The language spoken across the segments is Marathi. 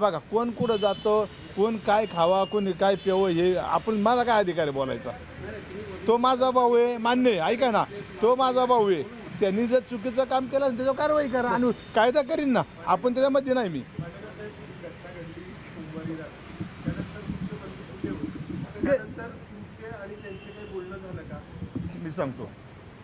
बघा कोण कुठं जातं कोण काय खावा कोणी काय प्यावं हे आपण माझा काय अधिकार आहे बोलायचा? तो माझा भाऊ आहे मान्य आहे ऐका ना. तो माझा भाऊ आहे. त्यांनी जर चुकीचं काम केलं असेल त्याच्यावर कारवाई करा आणि कायदा करीन ना. आपण त्याच्यामध्ये नाही मी. मी सांगतो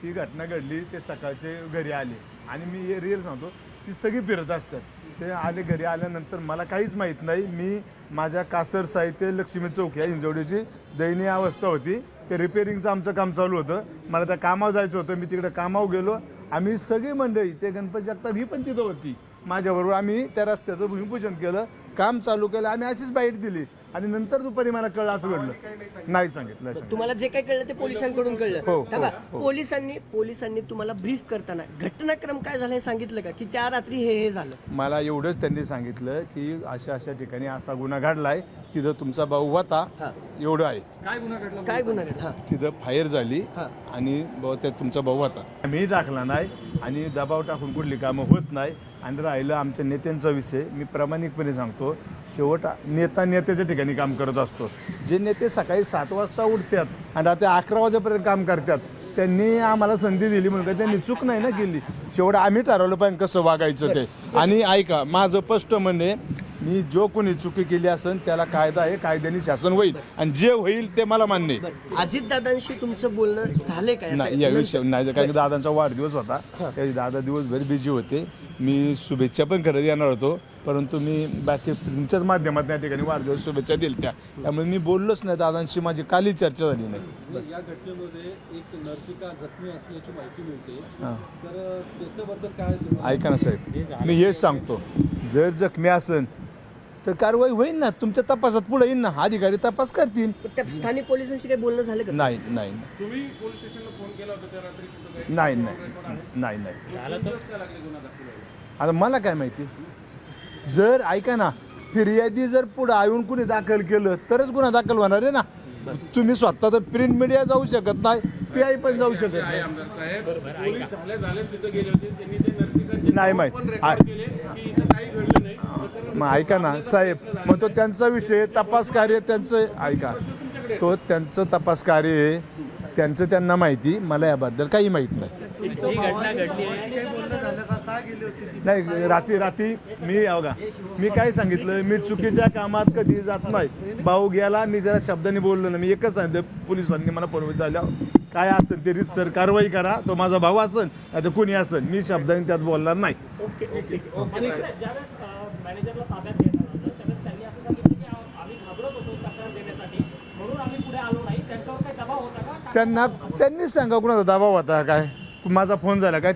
ती घटना घडली ते सकाळचे घरी आले. आणि मी हे रिअल सांगतो ती सगळी फिरत असतात. ते आले घरी आल्यानंतर मला काहीच माहीत नाही. मी माझ्या कासर साहित्य लक्ष्मी चौक या हिंजवडीची दयनीय अवस्था होती. ते रिपेरिंगचं आमचं काम चालू होतं. मला त्या कामावर जायचं होतं. मी तिकडे कामावर गेलो. आम्ही सगळी मंडळी ते गणपती जगताप ही पण तिथं होती. माझ्याबरोबर आम्ही त्या रस्त्याचं भूमिपूजन केलं. काम चालू केलं. आम्ही अशीच बाईट दिली. आणि नंतर दुपारी मला कळलं असं घडलं. नाही सांगितलं. तुम्हाला जे काही कळलं ते पोलिसांकडून हो, कळलं. हो, थांबा. हो. पोलिसांनी पोलिसांनी तुम्हाला ब्रीफ करताना घटनाक्रम काय झालं हे सांगितलं का? की त्या रात्री हे हे झालं? मला एवढंच त्यांनी सांगितलं की अशा अशा ठिकाणी असा गुन्हा घडलाय तिथं तुमचा भाऊ होता. हा. एवढं आहे. काय गुन्हा घडला हा. तिथं फायर झाली हा. आणि त्यात तुमचा भाऊ होता. मी टाकला नाही. आणि दबाव टाकून कुठली कामं होत नाही. आणि राहिलं आमच्या नेत्यांचा विषय. मी प्रामाणिकपणे सांगतो शेवट नेता नेत्याच्या ठिकाणी काम करत असतो. जे नेते सकाळी सात वाजता उठतात आणि रात्री अकरा वाजेपर्यंत काम करतात त्यांनी आम्हाला संधी दिली म्हणून त्यांनी चूक नाही ना केली. शेवट आम्ही ठरवलं पाहिजे कसं वागायचं ते. आणि ऐका माझं स्पष्ट म्हणणे मी जो कोणी चुकी केली असेल त्याला कायदा आहे कायद्याने शासन होईल. आणि जे होईल ते मला मान्य आहे. अजित दादांशी तुमचं बोलणं झालंय काय? नाही या विषय नाही कारण की दादांचा वाढदिवस होता. त्या दादा दिवसभर बिझी होते. मी शुभेच्छा पण करत येणार होतो. परंतु मी बाकी तुमच्याच माध्यमात या ठिकाणी वाढदिवस शुभेच्छा दिल्या त्या त्यामुळे मी बोललोच नाही. दादांशी माझी काली चर्चा झाली नाही. या घटनेमध्ये एक नर्तिका जखमी असल्याची माहिती मिळते. तर त्याच्याबद्दल काय ऐका ना साहेब मी हेच सांगतो. जर जखमी असन तर कारवाई होईल ना. तुमच्या तपासात पुढे येईल ना. अधिकारी तपास करतील. त्या स्थानिक पोलिसांशी काही बोलणं झालं का नाही नाही. तुम्ही पोलीस स्टेशनला फोन केला होता त्या रात्री तिथं काही नाही नाही. नाही नाही. दिवस काय लागले गुन्हा दाखल व्हायला? आता मला काय माहिती? जर ऐका ना फिर्यादी जर पुढे येऊन कुणी दाखल केलं तरच गुन्हा दाखल होणार आहे ना. तुम्ही स्वतः तर प्रिंट मीडिया जाऊ शकत नाही पी आय पण जाऊ शकत नाही. आमदार साहेब पोलीस झाले झाले तिथं गेले होते त्यांनी ते नर्तिकांचे नाही नाव माहीत. पण आ- रेकॉर्ड केले की इथं काही घडलं नाही प्रकरण मग ऐका ना साहेब मग तो त्यांचा विषय तपास कार्य त्यांचं ऐका तो त्यांचं तपास कार्य आहे त्यांचं त्यांना माहिती मला याबद्दल काही माहीत नाही. नाही रात्री रात्री मी बघा मी काय सांगितलं मी चुकीच्या कामात कधी जात नाही. भाऊ गेला मी जरा शब्दाने बोललो ना मी एकच सांगितलं पोलिसांनी मला परवानगी झाल्यावर. काय असेल ते सर कारवाई करा तो माझा भाऊ असेल नाही तर कुणी असेल मी शब्दाने त्यात बोलणार नाही. मॅनेजरला ताब्यात आलं होतं, त्यावेळेस त्यांनी असं सांगितलं की आम्ही घाबरत होतो तक्रार देण्यासाठी. म्हणून आम्ही पुढे आलो नाही. त्यांच्यावर काही दबाव होता का? त्यांना त्यांनीच सांगा कुणाचा दबाव होता काय? माझा फोन झाला काय?